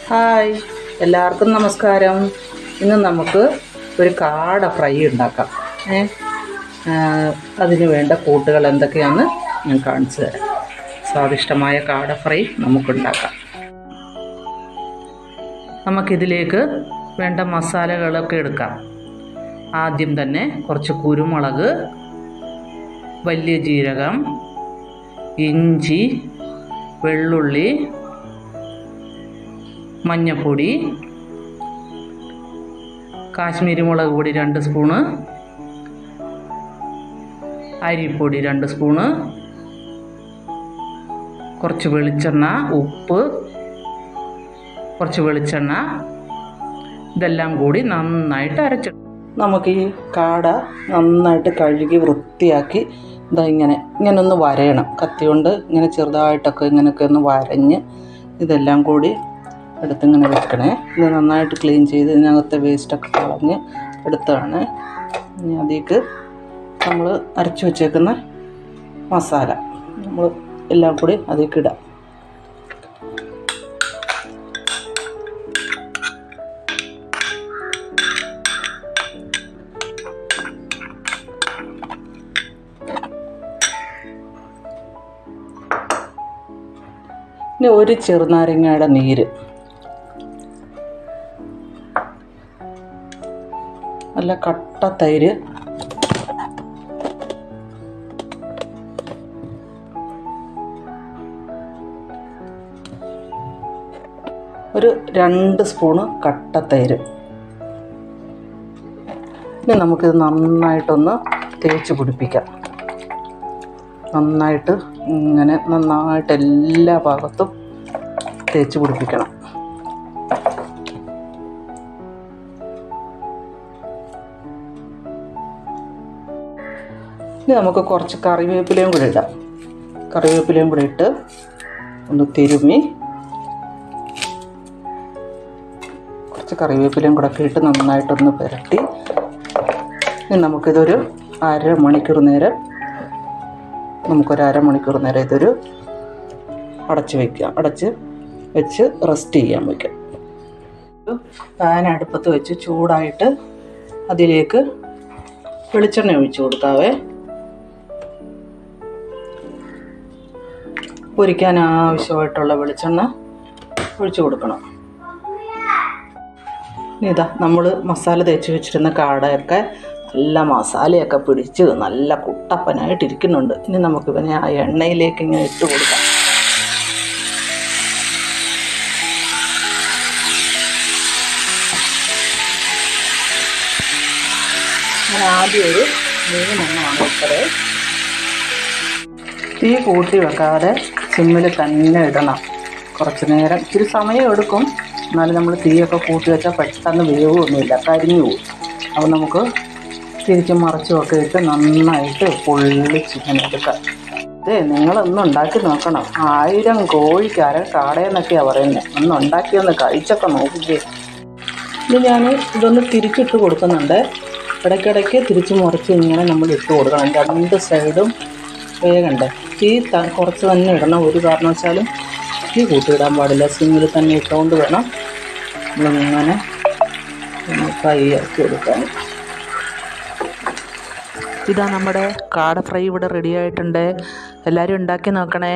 Hi. എല്ലാവർക്കും നമസ്കാരം. ഇന്ന് നമുക്ക് ഒരു കാട ഫ്രൈ ഉണ്ടാക്കാം. ഏ? അതിന് വേണ്ട കൂട്ടുകൾ എന്തൊക്കെയാണെന്ന് ഞാൻ കാണിച്ചു തരാം. സ്വാദിഷ്ടമായ കാട ഫ്രൈ നമുക്കുണ്ടാക്കാം. നമുക്കിതിലേക്ക് വേണ്ട മസാലകളൊക്കെ എടുക്കാം. ആദ്യം തന്നെ കുറച്ച് കുരുമുളക് വലിയ ജീരകം ഇഞ്ചി വെള്ളുള്ളി മഞ്ഞൾപ്പൊടി കാശ്മീരി മുളക് പൊടി രണ്ട് സ്പൂണ് അരിപ്പൊടി രണ്ട് സ്പൂണ് കുറച്ച് വെളിച്ചെണ്ണ ഉപ്പ് കുറച്ച് വെളിച്ചെണ്ണ ഇതെല്ലാം കൂടി നന്നായിട്ട് അരച്ച് നമുക്ക് ഈ കാട നന്നായിട്ട് കഴുകി വൃത്തിയാക്കി ഇതാ ഇങ്ങനെ ഇങ്ങനെ ഒന്ന് വരയണം. കത്തി കൊണ്ട് ഇങ്ങനെ ചെറുതായിട്ടൊക്കെ ഇങ്ങനെയൊക്കെ ഒന്ന് വരഞ്ഞ് ഇതെല്ലാം കൂടി എടുത്ത് ഇങ്ങനെ വെക്കണേ. ഇത് നന്നായിട്ട് ക്ലീൻ ചെയ്ത് ഇതിനകത്തെ വേസ്റ്റൊക്കെ കളഞ്ഞ് എടുത്തതാണ്. ഇനി അതിലേക്ക് നമ്മൾ അരച്ച് വെച്ചേക്കുന്ന മസാല നമ്മൾ എല്ലാം കൂടി അതിലേക്ക് ഇടാം. ഒരു ചെറുനാരങ്ങയുടെ നീര് നല്ല കട്ട തൈര്. ഒരു രണ്ട് സ്പൂണ് കട്ട തൈര്. ഇനി നമുക്കിത് നന്നായിട്ടൊന്ന് തേച്ച് പിടിപ്പിക്കാം. നന്നായിട്ട് ഇങ്ങനെ നന്നായിട്ട് എല്ലാ ഭാഗത്തും തേച്ച് പിടിപ്പിക്കണം. ഇനി നമുക്ക് കുറച്ച് കറിവേപ്പിലയും കൂടി ഇടാം. കറിവേപ്പിലയും കൂടി ഇട്ട് ഒന്ന് തിരുമ്മി കുറച്ച് കറിവേപ്പിലയും കൂടെ ഇട്ട് നന്നായിട്ടൊന്ന് പുരട്ടി. ഇനി നമുക്കിതൊരു അരമണിക്കൂർ നേരം നമുക്കൊരു അരമണിക്കൂർ നേരം ഇതൊരു അടച്ച് വയ്ക്കാം അടച്ച് വെച്ച് റെസ്റ്റ് ചെയ്യാൻ വയ്ക്കാം പാൻ അടുപ്പത്ത് വെച്ച് ചൂടായിട്ട് അതിലേക്ക് വെളിച്ചെണ്ണ ഒഴിച്ചു കൊടുക്കാവേ പൊരിക്കാൻ ആവശ്യമായിട്ടുള്ള വെളിച്ചെണ്ണ ഒഴിച്ചു കൊടുക്കണം. ഇതാ നമ്മൾ മസാല തേച്ച് വെച്ചിരുന്ന കാടയൊക്കെ നല്ല മസാലയൊക്കെ പിടിച്ച് നല്ല കുട്ടപ്പനായിട്ടിരിക്കുന്നുണ്ട് ഇനി നമുക്ക് ഇവനെ ആ എണ്ണയിലേക്ക് ഇങ്ങനെ ഇട്ട് കൊടുക്കാം. ഞാൻ ആദ്യം ഒരു മൂന്നെണ്ണമാണ് ഇട്ടത്. തീ കൂട്ടി വെക്കാതെ സിമ്മിൽ തന്നെ ഇടണം. കുറച്ച് നേരം. ഇച്ചിരി സമയം എടുക്കും. എന്നാലും നമ്മൾ തീയൊക്കെ കൂട്ടി വെച്ചാൽ പെട്ടെന്ന് വേവൊന്നുമില്ല. കരിഞ്ഞു പോകും അപ്പോൾ നമുക്ക് തിരിച്ചും മറിച്ചും ഒക്കെ ഇട്ട് നന്നായിട്ട് പൊള്ളിച്ചിങ്ങനെ എടുക്കാം. ഇതേ നിങ്ങളൊന്ന് ഉണ്ടാക്കി നോക്കണം. ആയിരം കോഴിക്കാരൻ കാടയെന്നൊക്കെയാണ് പറയുന്നത് ഒന്ന് ഉണ്ടാക്കി ഒന്ന് കഴിച്ചൊക്കെ നോക്കിക്കേ. ഇനി ഞാൻ ഇതൊന്ന് തിരിച്ചിട്ട് കൊടുക്കുന്നുണ്ട്. ഇടയ്ക്കിടയ്ക്ക് തിരിച്ച് മറിച്ച് ഇങ്ങനെ നമ്മൾ ഇട്ട് കൊടുക്കണം. രണ്ട് സൈഡും വേഗണ്ടേ? തീ ത കുറച്ച് തന്നെ ഇടണം. ഒരു കാരണവശാലും തീ കൂട്ടിയിടാൻ പാടില്ല. സിമ്മിൽ തന്നെ ഇട്ടുകൊണ്ട് വേണം. നമ്മളിങ്ങനെ ഫ്രൈ ആക്കി എടുക്കാൻ. ഇതാ നമ്മുടെ കാട ഫ്രൈ ഇവിടെ റെഡി ആയിട്ടുണ്ട്. എല്ലാവരും ഉണ്ടാക്കി നോക്കണേ.